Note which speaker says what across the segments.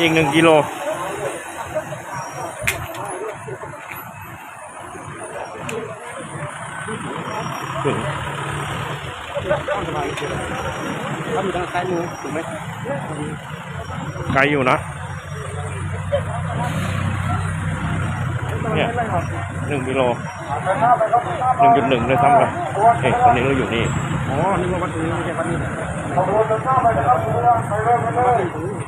Speaker 1: อีกหนึ่งกิโลถึง
Speaker 2: เขาอยู่ทางซ้ายมือถูกไหม
Speaker 1: ไกลอยู่นะเนี่ยหนึ่งกิโลหนึ่งจุดหนึ่งเลยซ้ำไปเฮ้ยตอนนี้เราอยู่นี่
Speaker 2: อ๋อ นี่ว่าวัดตรงนี้ไม่ใช่วัดนี้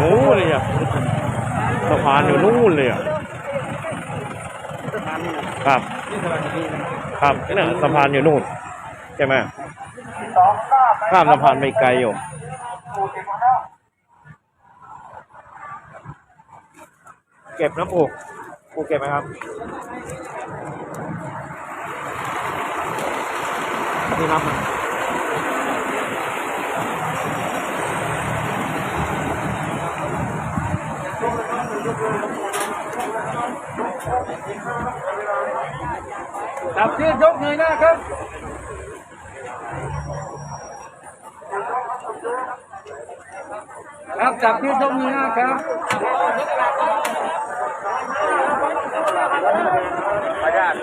Speaker 1: โอ้เลยอะสะพานอยู่นู่นเลยอะ
Speaker 2: ครับนี่สะพานนี้นะครับ
Speaker 1: เนี่ยสะพานอยู่นู่นใช่ไหมข้ามสะพานไปไกลอยู่เก็บนะปูปูเก็บไหมครับนี่นั
Speaker 2: จับที่ยกเงยหน้าครับครับจับที่ยกเงยหน้าครับ
Speaker 3: ขออนุญาต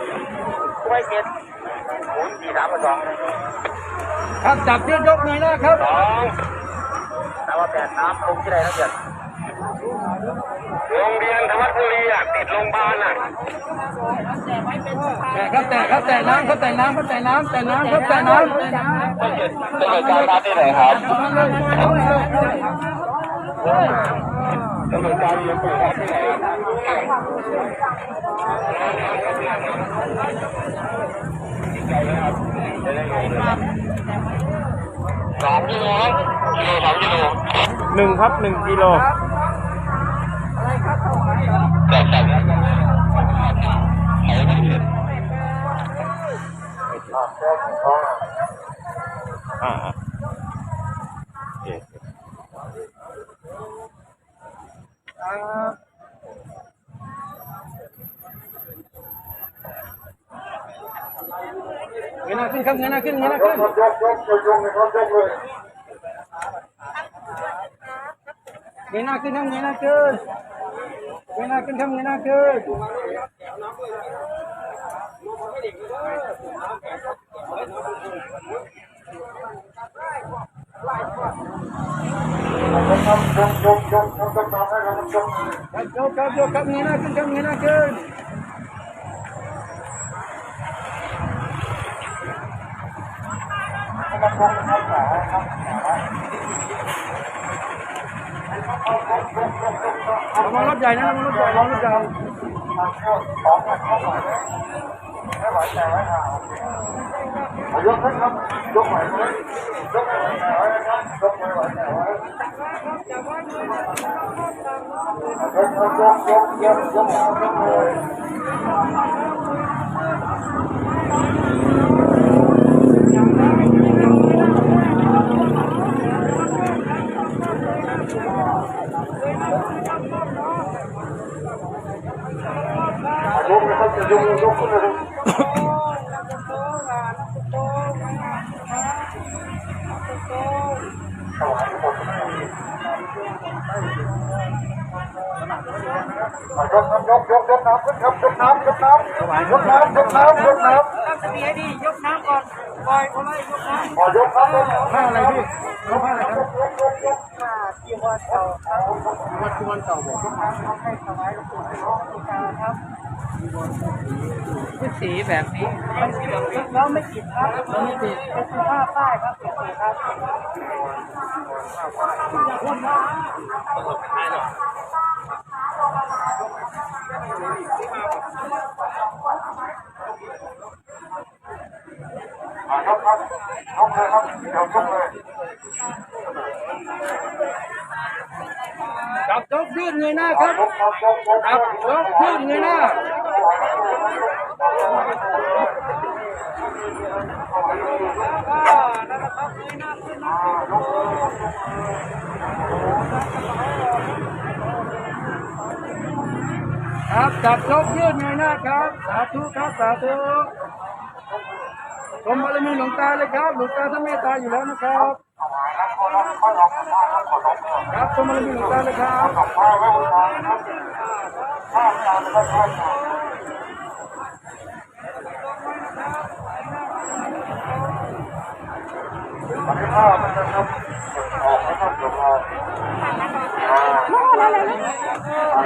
Speaker 3: กล้วยเก็ดหมุนสี่สามสอง
Speaker 2: ครับจับที่ยกเงยหน้าครับ
Speaker 3: สองแต่ว่าแปดน้ำลงที่ไหนนะเกียรติ โรงเรียนธรรมบุรีอะติดโรงพยาบาลอะ
Speaker 2: แต่ครับแต่ครับแต่น้ำครับแต่น้ำครับแต่น้ำแต่น้ำครับแต่น้ำแต่น้ำ
Speaker 3: จะเกิดจะเกิดการมาที่ไหนครับจะเกิดการเรียนเปิดที่ไหนครับสามกิโลครับกิโลสามกิโล
Speaker 1: หนึ่งครับหนึ่งกิโล
Speaker 3: จับจับ
Speaker 1: อ่าอ่าโอเค
Speaker 2: เงยหน้าขึ้นครับเงยหน้าขึ้นเงยหน้าขึ้นเงยหน้าขึ้นครับเงยหน้าขึ้นเงย หน้าขึ้นครับเงยหน้าขึ้นครับยกครับยกครับเงยหน้าขึ้นครับเงยหน้าขึ้นระวังรถใหญ่นะระวังรถใหญ่ระวังรถใหญ่
Speaker 4: ยกขึ้นครับยกไหวไหมยกไหวไหวนะครับยกไหวไหวไหวยกยกยกยกยกยกเลยยกนะครับจะ ยกยกขึ้นเลยยกครับยกยกยกน้ำขึ้นครับยกน้ำยกน้ำยกน้ำยกน้ำยกน้ำ
Speaker 2: ตั้งสติให้ดียกน้ำก่อนปล่อยคนไล่ยกน้ำ
Speaker 4: ขอยกครับ
Speaker 2: ผ้าอะไรพี่ยกผ้าอะไรครับ
Speaker 4: ยกยกยก
Speaker 2: วัดกุมันเก่าบอกยกน้ำเป็ นสีแบบนี้แล้วไม่ติดครับแล้วไม่ติดเป็นผ้าป้ายครับเป็นสีครับ
Speaker 4: ยครับยกเลยครับยกเลย
Speaker 2: จับยกยืดเงยหน้าครับ
Speaker 4: ยกครับ
Speaker 2: จับยกยืดเงยหน้าครับจับยกยืดเงยหน้าครับ สาธุครับสาธุชมบารมีหลวงตาเลยครับ หลวงตาท่านเมตตาอยู่แล้วนะครับ ครับชมบารมีหลวงตาเลยครับ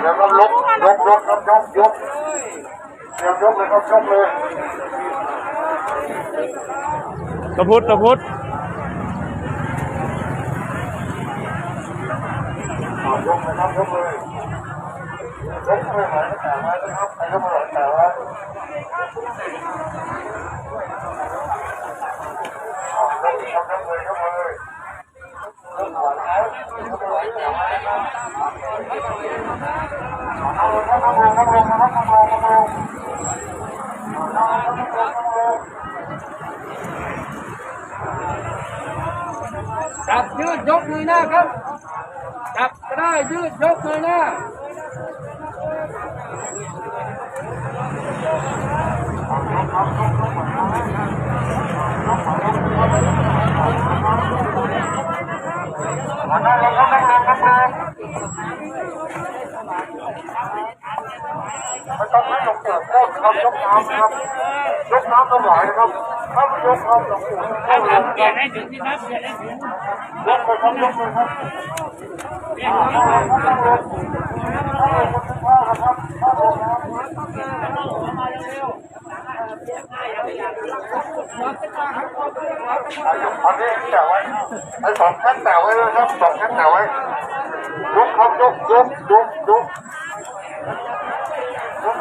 Speaker 4: แล้วก็ยกยกยกครับยกยกเตรียมยกเลยครับยกเลย
Speaker 1: ตะพุทธตะพุทธ
Speaker 4: ยกเลยครับยกเลยยกไม่ไหวก็แต่ไว้นะครับใครก็ไม่ไหวแต่ไว้ยกเลยครับยกเลยยกเลยนั่งลงนั่งลงนั่งลงนั่งลงนั่งลงนั่งลง
Speaker 2: จับยืดยกมือหน้าครับ จับก็ได้ยืดยกมือหน้า
Speaker 4: นั่งลงครับนั่งลงนั่งลง ไม่ต้องให้หลวงปู่พูดครับยกน้ำครับยกน้ำถวายนะครับถ้าไม่ยกครับหลวงปู่ไม่พูดเลย
Speaker 3: เปลี่ยนให้ถึงที่นัดเปลี่ยนให้ถึง
Speaker 4: ยกเลยครับยกเลยครับอันนี้แต่ไว้ไอ้สองแท่นแต่ไว้เลยครับสองแท่นแต่ไว้ยกครับยกยกยกยก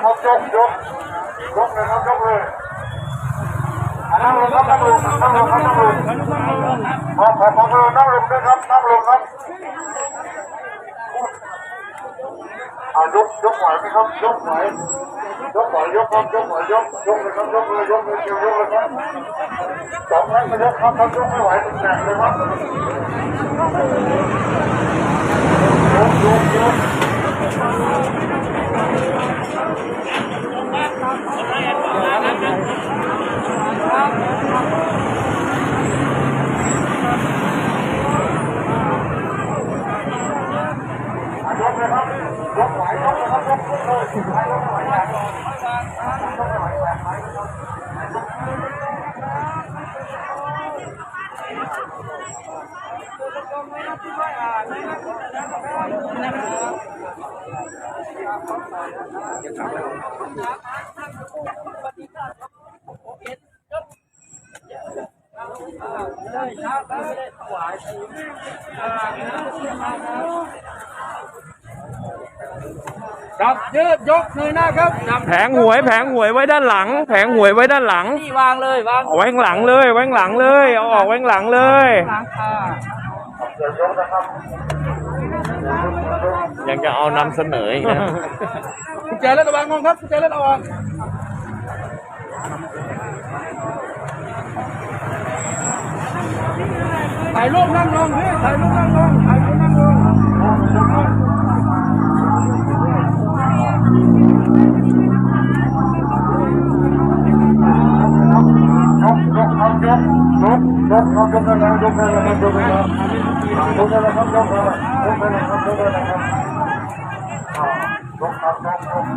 Speaker 4: ครับยกยกยกเลยครับยกเลยนั่งลงครับนั่งลงนั่งลงครับนั่งลงพอพอพอเลยนั่งลงด้วยครับนั่งลงครับอ่ายกยกไหวไหมครับยกไหวยกไหวยกครับยกไหวยกยกเลยครับยกเลยยกเลยเชียวยกเลยครับสองแท่งก็ยกครับครับยกไม่ไหวแหนกเลยครับยกยกยก ยกเลยครับยกไหวยกเลยครับยกเลย ยกไหว
Speaker 2: จับยืดยกมือหน้าครับจับ
Speaker 1: แผงหวยแผงหวยไว้ด้านหลัง แผงหวยไว้ด้านหลัง
Speaker 2: นี่วางเลยวาง
Speaker 1: เอาไว้ข้างหลังเลยไว้ข้างหลังเลยเอาออกไว้ข้างหลังเลย
Speaker 2: หลังค่ะ
Speaker 4: เดี๋ ยวยกนะครับ
Speaker 1: ยังจะเอานำเสนออีกนะ
Speaker 2: กุญแจรถระวังงงครับกุญแจรถระวังถ่ายรูปนั่งลงพี่ถ่ายรูปนั่งลง ย
Speaker 4: กครับยกยกยกครับยกได้แล้วยกได้แล้วยกได้แล้วยกได้แล้วครับยกได้แล้วยกได้แล้วครับยกได้แล้วครับยกครับยกยก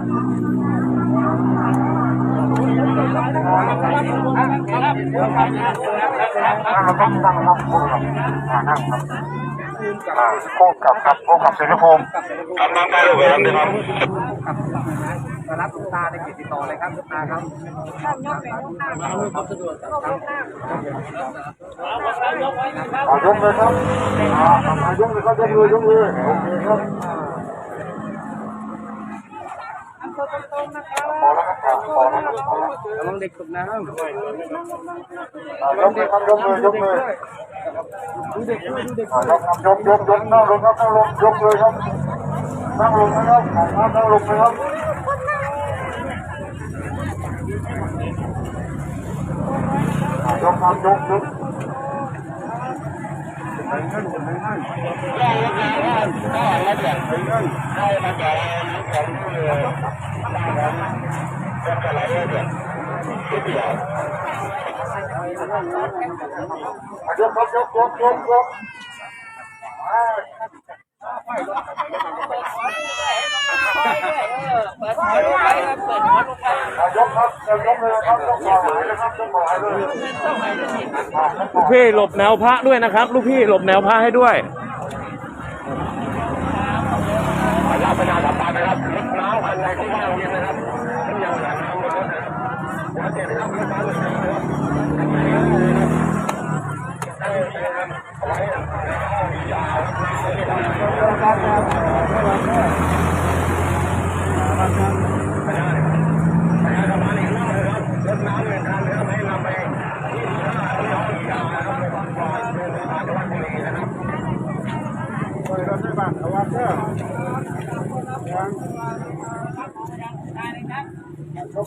Speaker 4: นั่งครับนั่งครับคู่กับอ่านั่งครับคู่กับครับคู่กับเสรีภูมิ
Speaker 3: ทำน้ำได้เลยครับ เนี่ยครับ
Speaker 2: มารับตาในกิจติดต่อเลยครับตาครับความสะดวกครับ
Speaker 4: อ่ายกเลยครับอ่าอ่ายกเลยครับยกเลยยกเลยโอเคครับพอแล้วครับพอแล้วครับพอแล้ว
Speaker 2: ระวังเด็กตกน้ำ
Speaker 4: อ่ายกเลยครับยกเลยยกเลย
Speaker 2: ดูเด็กด้วยดูเด็ก
Speaker 4: อ่ายกครับยกยกยกนั่งลงครับนั่งลงยกเลยครับนั่งลงนะครับของน้ำนั่งลงเลยครับอ่า ยกครับยกยก
Speaker 2: เย
Speaker 4: กครับยกยกยกยกยกครับยกเลยครับยกหายเลยครับยกหายเลย
Speaker 1: ลูกพี่หลบแนวพระด้วยนะครับ ลูกพี่หลบแนวพระให้ด้วย
Speaker 3: ขออนุญาตประชาสัมพันะครับรถน้ำภายในที่ว่างเวียนนะครับที่ยังหาน้ำบนรถนะครับอย่าเสียนะครับรถน้ำเลยนะครับ
Speaker 4: ยก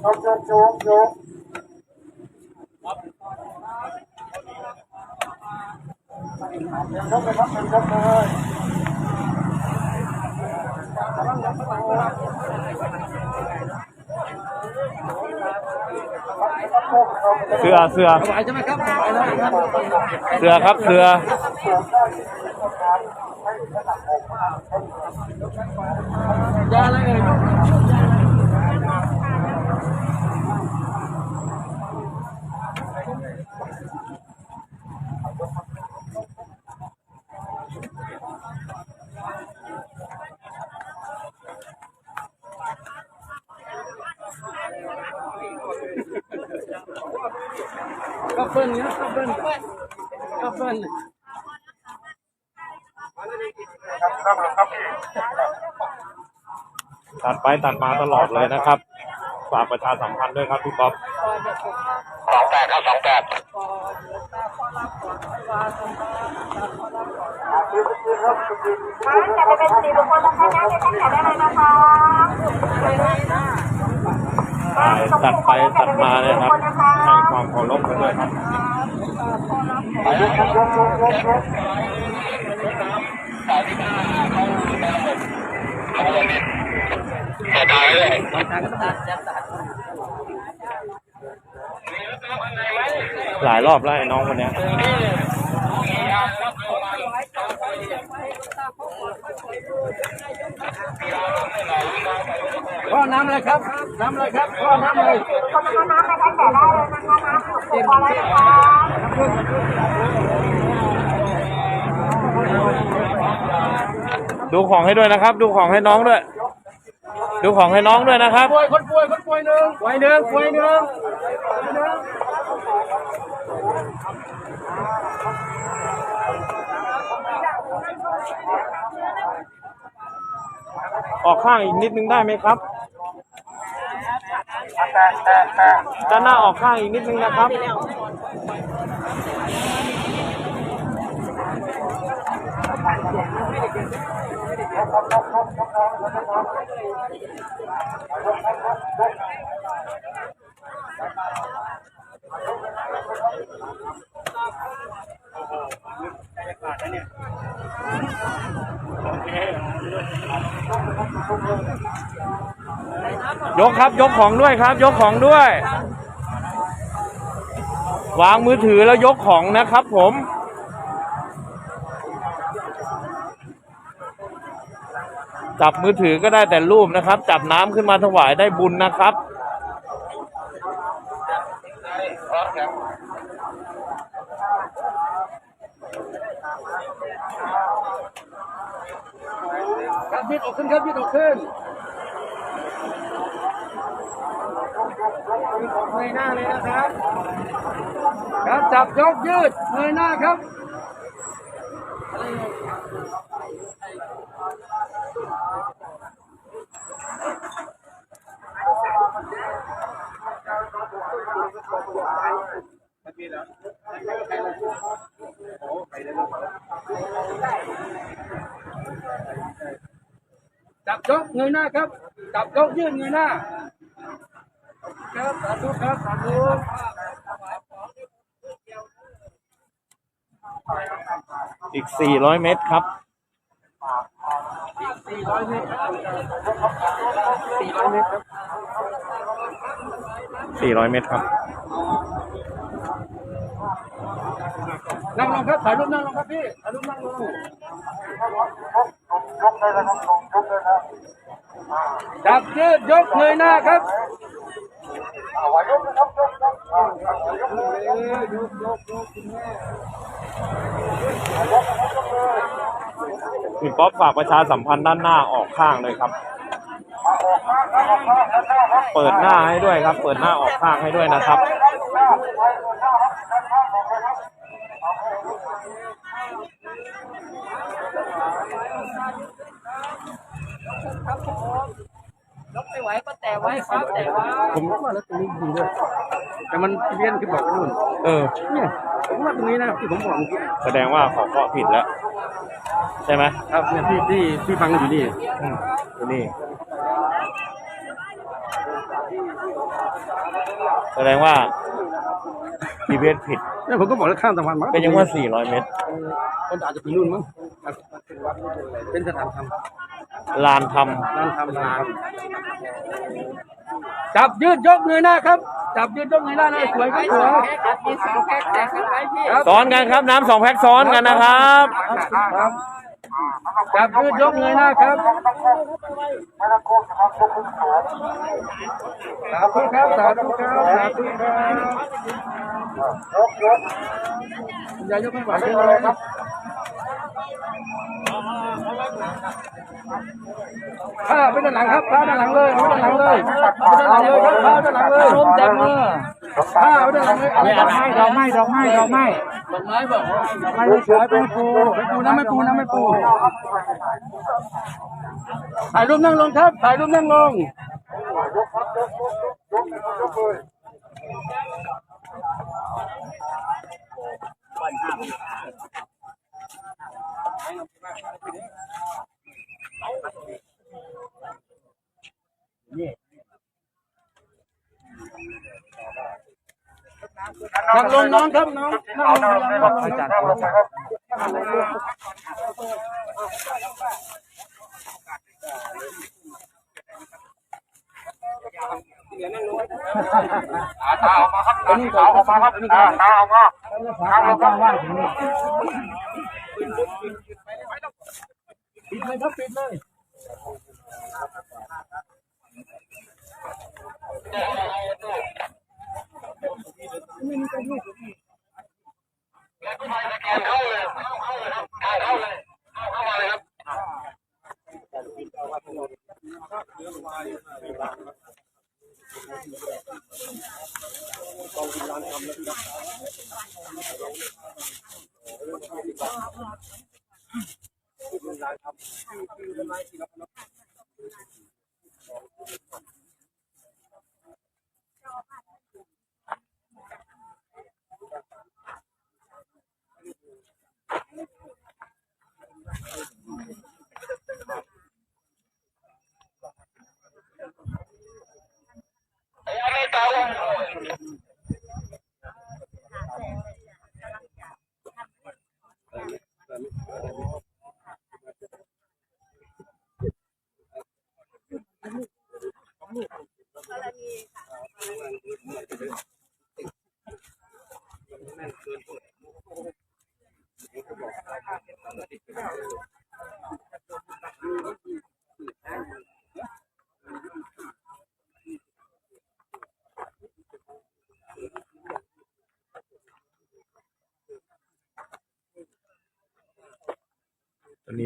Speaker 4: ครับยกยกยกยก เลยครับยกเลย
Speaker 1: เสือเสือ
Speaker 2: ไหวใช่ไหมครับไหวแล้วครับ
Speaker 1: เสือครับเสือ
Speaker 2: ยาอะไรเอ่ย ก็เปิ้ลนะก็เปิ้ลก็เปิ้ล
Speaker 4: ครับครับพี่
Speaker 1: ตัดไปตัดมาตลอดเลยนะครับฝากประชาสัมพันธ์ด้วยครับพี่ป๊อป
Speaker 3: สองแปดครับสองแปด
Speaker 5: จะไปเป็นสิริมงคลนะคะนั่งในท่านแถวได้เลยนะคะ
Speaker 1: ตัดไปตัดมาเนี่ยครับให้ ความเคารพกันด้วยครับ
Speaker 3: เสียดายเลย
Speaker 1: หลายรอบแล้วไอ้น้องคนเนี้ย
Speaker 2: พ่อน้ำอะไรครับ น้ำอะไรครับพ่อน้ำเลย
Speaker 5: คนนะคะน้ำในท่านแถวได้เลย
Speaker 1: ดูของให้ด้วยนะครับ ดูของให้น้องด้วย ดูของให้น้องด้วยนะครับ
Speaker 2: ป่วยคนป่วยคนป่วยหนึ่งป่วยหนึ่งป่วยหนึ่ง
Speaker 1: ออกข้างอีกนิดนึงได้ไหมครับ
Speaker 4: แต่แต่แต่
Speaker 1: ด้านหน้าออกข้างอีกนิดนึงนะครับ ยกครับยกของด้วยครับ ยกของด้วย วางมือถือแล้วยกของนะครับ ผมจับมือถือก็ได้แต่รูปนะครับ จับน้ำขึ้นมาถวายได้บุญนะครับ
Speaker 2: ครับยืดออกขึ้นครับยืดออกขึ้น เงยหน้าเลยนะครับ ครับจับยกยืดเงยหน้าครับจับยกเงยหน้าครับ จับยกยืดเงยหน้า ครับสาธุครับสาธุ
Speaker 1: อีก 400 เมตรครับ
Speaker 2: สี่ร้อยเมตรครับสี่ร้อยเมตรครับ
Speaker 1: 400 เมตรครับ
Speaker 2: นั่งลงครับ ถ่ายรูปนั่งลงครับพี่ ถ่ายรูปนั่งลง
Speaker 4: ยกได้แล้วครับยกได้แล้ว
Speaker 2: จับยืดยกเงยหน้าครับ
Speaker 4: วายกนะ คุ
Speaker 2: ณ
Speaker 1: ป๊อปฝากประชาสัมพันธ์ด้านหน้าออกข้างเลยครับ เปิดหน้าให้ด้วยครับ เปิดหน้าออกข้างให้ด้วยนะครับ
Speaker 2: ยกไม่ไหวก็แต่ไว้ครับแต่ว่าผมว่าแล้วตรงนี้ดีด้วยแต่มันเลี้ยนขึ้นบอกไปนู่น
Speaker 1: เออ
Speaker 2: เนี่ยผมว่าตรงนี้นะที่ผมบอกเมื่อกี้
Speaker 1: แสดงว่าเขอเคาะผิดแล้ว ใช่ไหม
Speaker 2: ครับเนี่ยที่ที่ที่ฟังกันอยู่นี่
Speaker 1: อืมดูนี่แสดงว่า GPS ผิด
Speaker 2: เนี่ยผมก็บอกแล้วข้ามสะพานมา
Speaker 1: ก็ยังว่า 400 เมตร
Speaker 2: คนอาจจะไปนู่นมั้งครับเป็นสถานธรรม
Speaker 1: ลานท
Speaker 2: ร้านทำร้าน จับยืดยกเงยหน้าครับ จับยืดยกเงยหน้าหน้าสวยครับสวย
Speaker 5: มีสองแพ็คแต่ข้างในพี่
Speaker 2: ครับำ
Speaker 1: ซ้อนกันครับน้ำสองแพ็คซ้อนกันนะครับ
Speaker 2: ครับจับยืดยกเงยหน้าครับ
Speaker 4: ไม่ต้องโกงนะครับยกขึ้นสูง
Speaker 2: สาธุครับสาธุครับสาธุครับ
Speaker 4: ยกยก
Speaker 2: คุณยายยกไม่ไหว
Speaker 4: ไม่
Speaker 2: ใช่
Speaker 4: เป็น
Speaker 2: ไหม
Speaker 4: ไรครับ
Speaker 2: ข้าไปด้านหลังครับข้าด้านหลังเลยไปด้านหลังเลยไปด้านหลังเลยครับผ้าด้านหลังเลยร่มแตกมือข้าไปด้านหลังเลยเอาไปด้
Speaker 5: ดอกไม้ดอกไม้ดอกไม้
Speaker 2: ดอกไม้บอก
Speaker 5: ไม้สวยเป็นปู
Speaker 2: ไม่ปูนะไม่ปูนะไม่ปูถ่ายรูปนั่งลงครับถ่ายรูปนั่งลง นั่งลงน้องครับน้องนั่งลงนั่งลงนั่งลง
Speaker 4: ตาออกมาครับตาออกมาครับตาตาออกมาตาออกมา
Speaker 2: ปิดเลยครับปิดเลย
Speaker 1: กอนนี้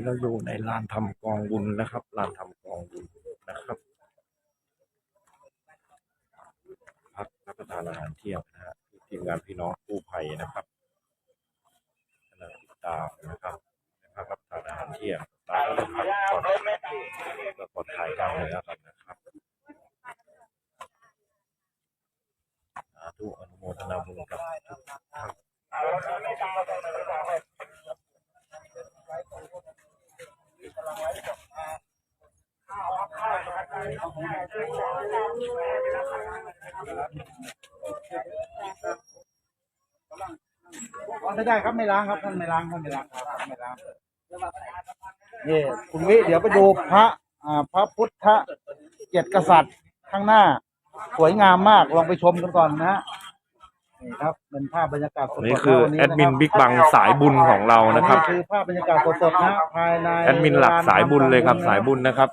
Speaker 1: เราอยู่ในลานทำกองบุญนะครับลานทำกองบุญนะครับพักรับประทานอาหารเที่ยงนะฮะทีมงานพี่น้องกู้ภัยนะครับกำลังติดตามนะครับพักรับประทานอาหารเที่ยงตามแล้วก็พักก่อนแล้วก็ถ่ายกลางเลยแล้วกันนะครับสาธุอนุโมทนาบุญกับทุกท่าน
Speaker 5: ไม่ได้ครับไม่ล้างครับท่านไม่ล้างท่านไม่ล้างครับไม่ล้างนี่คุณวิเดี๋ยวไปดูพระอ่าพระพุทธเจ็ดกษัตริย์ข้างหน้า สวยงามมากลองไปชมกันก่อนนะฮะนี่ครับเป็นภาพบรรยากาศสดๆ
Speaker 1: นี่คือ
Speaker 5: วั
Speaker 1: แอดมินบิ๊กบังสายบุญของเรานะครับ
Speaker 5: นี่คือภาพบรรยากาศสดๆนะภายใน
Speaker 1: แอดมินหลักสายบุญเลยครับสายบุญนะครับ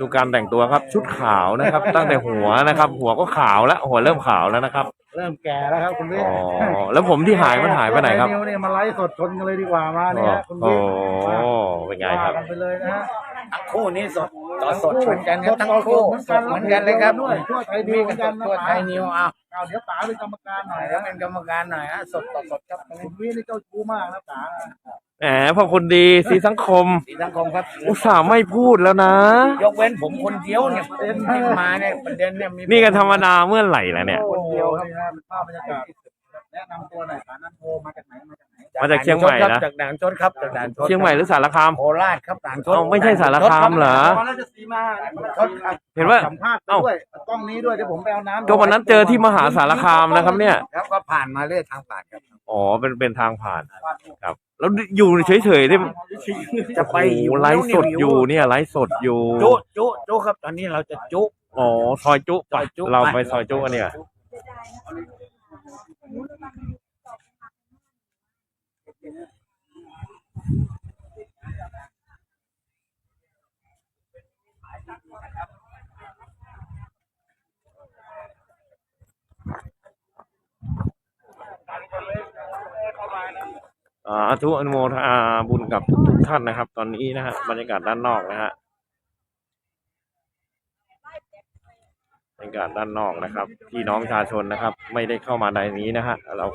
Speaker 1: ดูการแต่งตัวครับ ชุดขาวนะครับ ตั้งแต่หัวนะครับ หัวก็ขาวแล้วหัวเริ่มขาวแล้วนะครับ
Speaker 5: เริ่มแก่แล้วครับคุณวิ
Speaker 1: อ๋อแล้วผมที่หายมันหายไปไหนครับ
Speaker 5: นิวเนี่ยมาไลฟ์สดชนกันเลยดีกว่ามาเนี่ยฮะคุณ
Speaker 1: โอ้
Speaker 5: วิ
Speaker 1: โหเป็นไงครับ
Speaker 5: ว่ากันไปเลยนะฮะ
Speaker 3: ทั้งคู่นี้สดต่อสดเหมือนกันครับทั้งคู่สดเหมือนกันเลยครับ
Speaker 5: ด้วยทั่วไทยดีเหมือนกันนะ
Speaker 3: ตัวไทยนิวเอา
Speaker 5: เอาเดี๋ยวป๋าเป็นกรรมการหน่อย
Speaker 3: แล้ว
Speaker 5: นะ
Speaker 3: เป็นกรรมการหน่อยฮะสดต่อสดครับ
Speaker 5: คุณวินี่เจ้าชู้มากนะป๋า
Speaker 1: แหมพอคนดีสีสังคม
Speaker 3: สีสังคมครับ
Speaker 1: อุตส่าห์ไม่พูดแล้วนะ
Speaker 3: ยกเว้นผมคนเดียวเนี่ยประเด็นที่มาเนี่ยประเด็นเนี่ยมี
Speaker 1: นี่ก็ธรรมดาเมื่อไหร่แล้วเนี่ย
Speaker 5: คนเดียวครับนี่ฮะเป็นภาพบรรยากาศแนะนำตัวหน่อยป๋านันโทมาจากไหนมาจากไหน
Speaker 1: มาจากเชียงใหม่นะ
Speaker 3: จากด่านชนครับจากด่านชน
Speaker 1: เชียงใหม่หรือสารคาม
Speaker 3: โคราชครับด่านชน
Speaker 1: เอ้าไม่ใช่สารคามเหรอ
Speaker 5: ตอนแรกจะสีมา
Speaker 3: ชนครับ
Speaker 1: เห็นว่า
Speaker 5: สัมภาษณ์ไปด้วยกล้องนี้ด้วยเดี๋ยวผมไปเอาน้ำ
Speaker 1: ก็วันนั้นเจอที่มหาสารคามนะครับเนี่ย
Speaker 3: ครับก็ผ่านมาเรื่อยทางผ่านครับ
Speaker 1: อ๋อเป็นเป็นทางผ่านครับ แล้วอยู่เฉยๆที่
Speaker 3: จะไป
Speaker 1: โอ้โหไลฟ์สดอยู่เนี่ยไลฟ์สดอยู่
Speaker 3: จุจุจุครับ ตอนนี้เราจะจุ
Speaker 1: อ๋อซอยจุ
Speaker 3: ซอยจุ
Speaker 1: เราไปซอยจุกันเนี่ย อาทุอนุโมทนาบุญกับทุกท่านนะครับ ตอนนี้นะฮะบรรยากาศด้านนอกนะฮะบรรยากาศด้านนอกนะครับพี่น้องประชาชนนะครับ ไม่ได้เข้ามาในนี้นะฮะเรา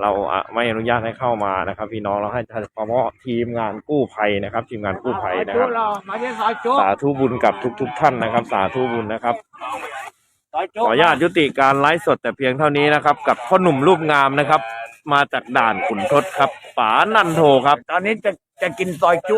Speaker 1: เราอะไม่อนุญาตให้เข้ามานะครับ พี่น้องเราให้เฉพาะทีมงานกู้ภัยนะครับ ทีมงานกู้ภัยนะครับสาธุบุญกับทุก ๆท่านนะครับ สาธุบุญนะครับขออนุญาตยุติการไลฟ์สดแต่เพียงเท่านี้นะครับ กับพ่อหนุ่มรูปงามนะครับ มาจากด่านขุนทดครับป๋านันโทครับ
Speaker 3: ตอนนี้จะจะกินซอยจุ